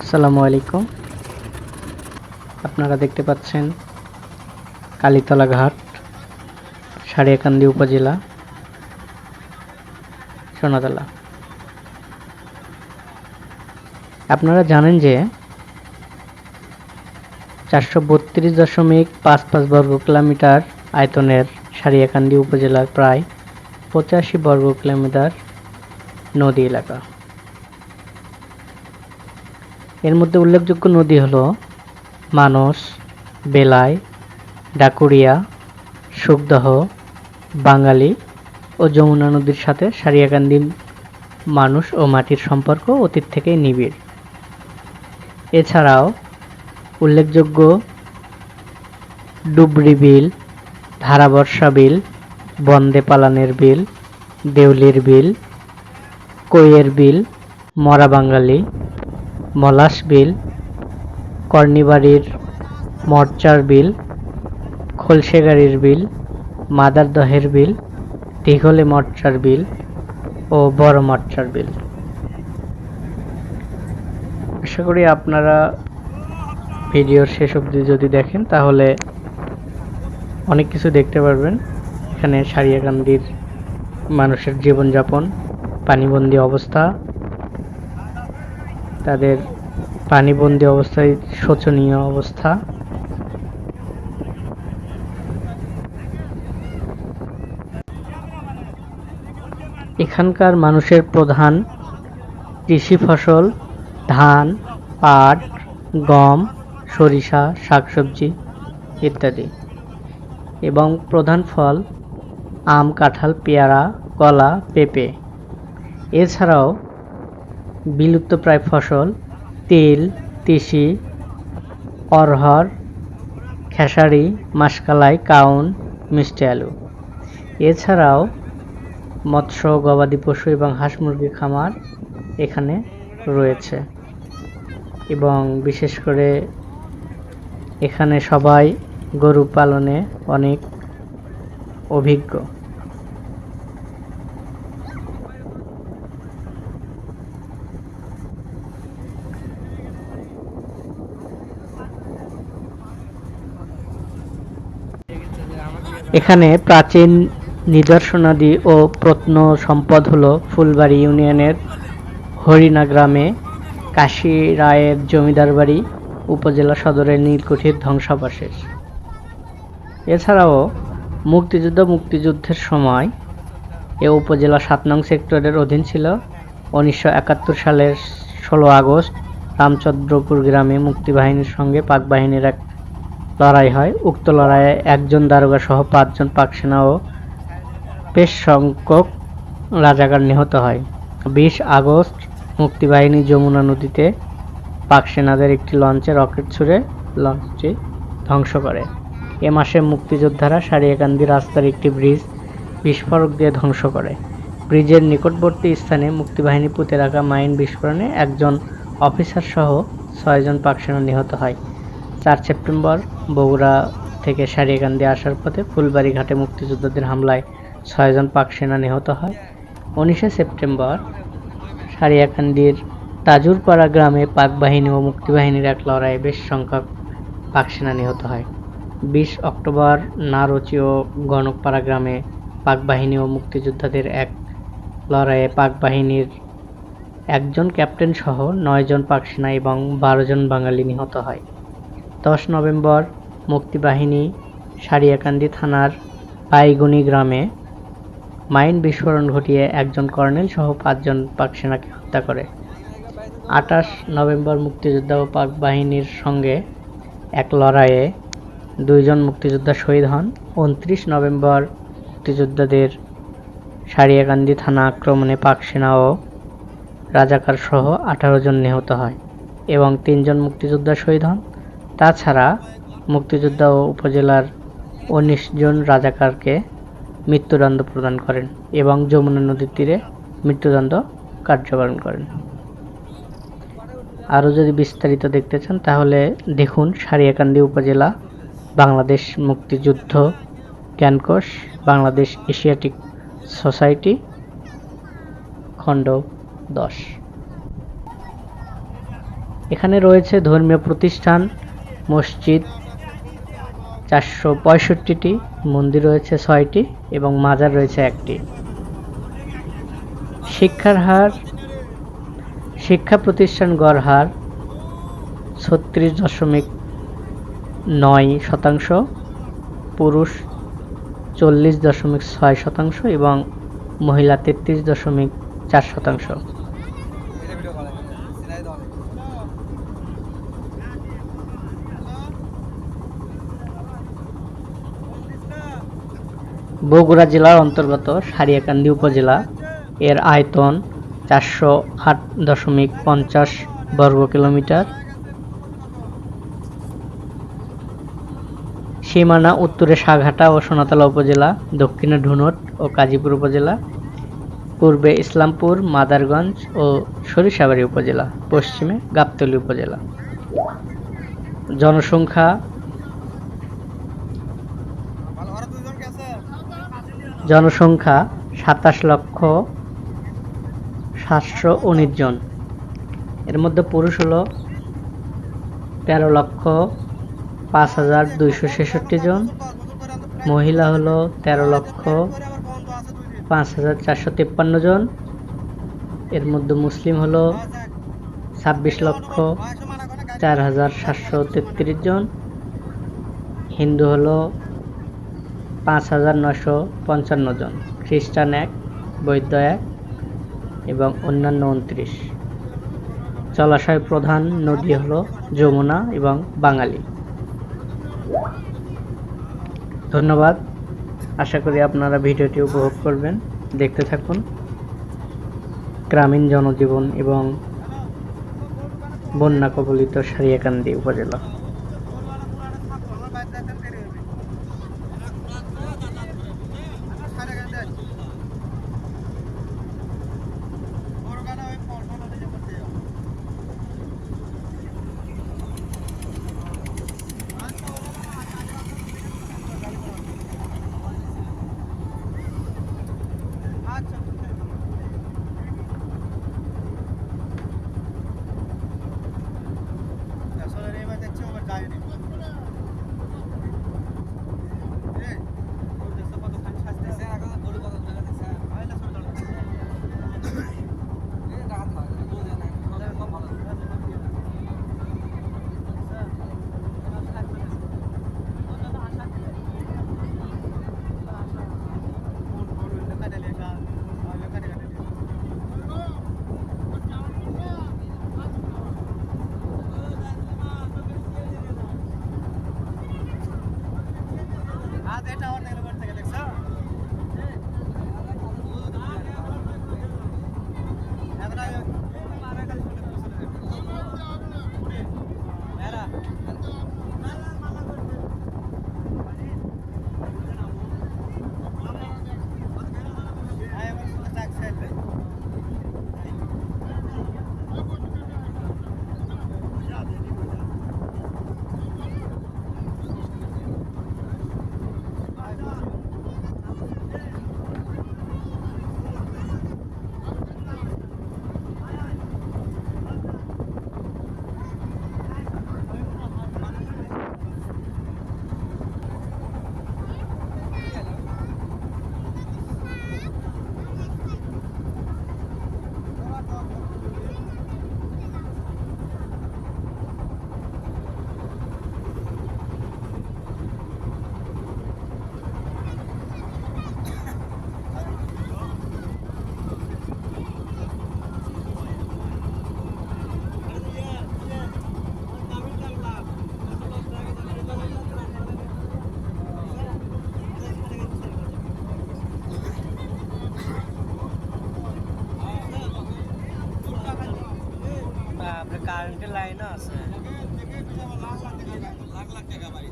আসসালামু আলাইকুম। আপনারা দেখতে পাচ্ছেন কালীতলা ঘাট, সারিয়াকান্দি উপজেলা, সোনাতলা। আপনারা জানেন যে চারশো বত্রিশ দশমিক পাঁচ পাঁচ বর্গ কিলোমিটার আয়তনের সারিয়াকান্দি উপজেলার প্রায় পঁচাশি বর্গ কিলোমিটার নদী এলাকা। এর মধ্যে উল্লেখযোগ্য নদী হল মানস, বেলাই, ডাকুরিয়া সুখদহ বাঙালি ও যমুনা নদীর সাথে সারিয়াকান্দি মানুষ ও মাটির সম্পর্ক অতীত থেকেই নিবিড়। এছাড়াও উল্লেখযোগ্য ডুবরি বিল, ধারাবর্ষা বিল, বন্দে পালানের বিল, দেউলির বিল, কৈয়ের বিল, মরা বাঙালি মলাশ বিল কর্নিবাড়ির মরচার বিল খোলসেগাড়ির বিল মাদারদহের বিল, দীঘলে মরচার বিল ও বড় মরচার বিল। আশা করি আপনারা ভিডিওর শেষ অবধি যদি দেখেন, তাহলে অনেক কিছু দেখতে পারবেন। এখানে সারিয়াকান্দির মানুষের জীবনযাপন, পানিবন্দী অবস্থা তাদের পানিবন্দী অবস্থায় শোচনীয় অবস্থা। এখানকার মানুষের প্রধান কৃষি ফসল ধান, পাট, গম, সরিষা, শাকসবজি ইত্যাদি এবং প্রধান ফল আম, কাঁঠাল, পেয়ারা, কলা, পেঁপে। এছাড়াও বিলুপ্তপ্রায় ফসল, তেল, তিসি অরহর খেসারি, মাসকালাই, কাউন, মিষ্টি আলু। এছাড়াও মৎস্য, গবাদি পশু এবং হাঁস মুরগির খামার এখানে রয়েছে। এবং বিশেষ করে এখানে সবাই গরু পালনে অনেক অভিজ্ঞ। এখানে প্রাচীন নিদর্শনাদি ও প্রত্ন সম্পদ হলো ফুলবাড়ি ইউনিয়নের হরিণা গ্রামে কাশী রায়ের জমিদার বাড়ি উপজেলা সদরের নীলকুঠির ধ্বংসাবশেষ। এছাড়াও মুক্তিযুদ্ধ মুক্তিযুদ্ধের সময় এ উপজেলা সাত নং সেক্টরের অধীন ছিল। উনিশশো একাত্তর সালের ষোলো আগস্ট রামচন্দ্রপুর গ্রামে মুক্তিবাহিনীর সঙ্গে পাক বাহিনীর এক লড়াই হয়। উক্ত লড়াইয়ে একজন দারোগা সহ পাঁচজন পাক সেনা ও বেশ সংখ্যক রাজাকার নিহত হয়। বিশ আগস্ট মুক্তিবাহিনী যমুনা নদীতে পাক সেনাদের একটি লঞ্চে রকেট ছুড়ে লঞ্চটি ধ্বংস করে। এ মাসে মুক্তিযোদ্ধারা সারিয়াকান্দি রাস্তার একটি ব্রিজ বিস্ফোরক দিয়ে ধ্বংস করে। ব্রিজের নিকটবর্তী স্থানে মুক্তিবাহিনী পুঁতে রাখা মাইন বিস্ফোরণে একজন অফিসার সহ ছয়জন পাক সেনা নিহত হয়। চার সেপ্টেম্বর বগুড়া থেকে সারিয়াকান্দি আসার পথে ফুলবাড়ি ঘাটে মুক্তিযোদ্ধাদের হামলায় ছয়জন পাক সেনা নিহত হয়। উনিশে সেপ্টেম্বর সারিয়াকান্দির তাজুরপাড়া গ্রামে পাক বাহিনী ও মুক্তিবাহিনীর এক লড়াইয়ে বেশ সংখ্যক পাক সেনা নিহত হয়। বিশ অক্টোবর নারচি ও গণকপাড়া গ্রামে পাক বাহিনী ও মুক্তিযোদ্ধাদের এক লড়াইয়ে পাক বাহিনীর একজন ক্যাপ্টেন সহ নয়জন পাক সেনা এবং বারো জন বাঙালি নিহত হয়। দশ নভেম্বর, মুক্তিবাহিনী, সারিয়াকান্দি থানার পাইগুনি গ্রামে মাইন বিস্ফোরণ ঘটিয়ে একজন কর্নেল সহ পাঁচজন পাক সেনাকে হত্যা করে। আঠাশ নভেম্বর, মুক্তিযোদ্ধা ও পাক বাহিনীর সঙ্গে এক লড়াইয়ে দুইজন মুক্তিযোদ্ধা শহীদ হন। উনত্রিশ নভেম্বর, মুক্তিযোদ্ধাদের সারিয়াকান্দি থানা আক্রমণে পাক সেনা ও রাজাকার সহ আঠারো জন নিহত হয় এবং তিনজন মুক্তিযোদ্ধা শহীদ হন। তাছাড়া মুক্তিযোদ্ধা ও উপজেলার উনিশ জন রাজাকারকে মৃত্যুদণ্ড প্রদান করেন এবং যমুনা নদীর তীরে মৃত্যুদণ্ড কার্যকরণ করেন। আরও যদি বিস্তারিত দেখতে চান, তাহলে দেখুন সারিয়াকান্দি উপজেলা, বাংলাদেশ মুক্তিযুদ্ধ জ্ঞানকোষ, বাংলাদেশ এশিয়াটিক সোসাইটি, খণ্ড দশ। এখানে রয়েছে ধর্মীয় প্রতিষ্ঠান মসজিদ। চারশো পঁয়ষট্টিটি মন্দির রয়েছে, ছয়টি, এবং মাজার রয়েছে একটি। শিক্ষার হার, শিক্ষা প্রতিষ্ঠান গড় হার ছত্রিশ দশমিক নয় শতাংশ, পুরুষ চল্লিশ দশমিক ছয় শতাংশ, এবং মহিলা তেত্রিশ দশমিক চার শতাংশ। বগুড়া জেলার অন্তর্গত সারিয়াকান্দি উপজেলা। এর আয়তন চারশো আট দশমিক পঞ্চাশ বর্গ কিলোমিটার। সীমানা উত্তরে সাঘাটা ও সোনাতলা উপজেলা, দক্ষিণে ধুনট ও কাজীপুর উপজেলা, পূর্বে ইসলামপুর, মাদারগঞ্জ ও সরিষাবাড়ি উপজেলা, পশ্চিমে গাবতলী উপজেলা। জনসংখ্যা জনসংখ্যা সাতাশ লক্ষ সাতশো উনিশ জন। এর মধ্যে পুরুষ হলো তেরো লক্ষ পাঁচ হাজার দুইশো ছেষট্টি জন। মহিলা হলো তেরো লক্ষ পাঁচ হাজার চারশো তিপ্পান্ন জন। এর মধ্যে মুসলিম হলো ছাব্বিশ লক্ষ চার হাজার সাতশো তেত্রিশ জন। হিন্দু হলো পাঁচ হাজার নশো পঞ্চান্ন জন। খ্রিস্টান এক, বৌদ্ধ এক এবং অন্যান্য উনত্রিশ। জলাশয় প্রধান নদী হল যমুনা এবং বাঙালি। ধন্যবাদ। আশা করি আপনারা ভিডিওটি উপভোগ করবেন। দেখতে থাকুন। গ্রামীণ জনজীবন এবং বন্যা কবলিত সারিয়াকান্দি উপজেলা। আপনার কারেন্টের লাইন আছে। লাখ লাখ টাকা বাড়ি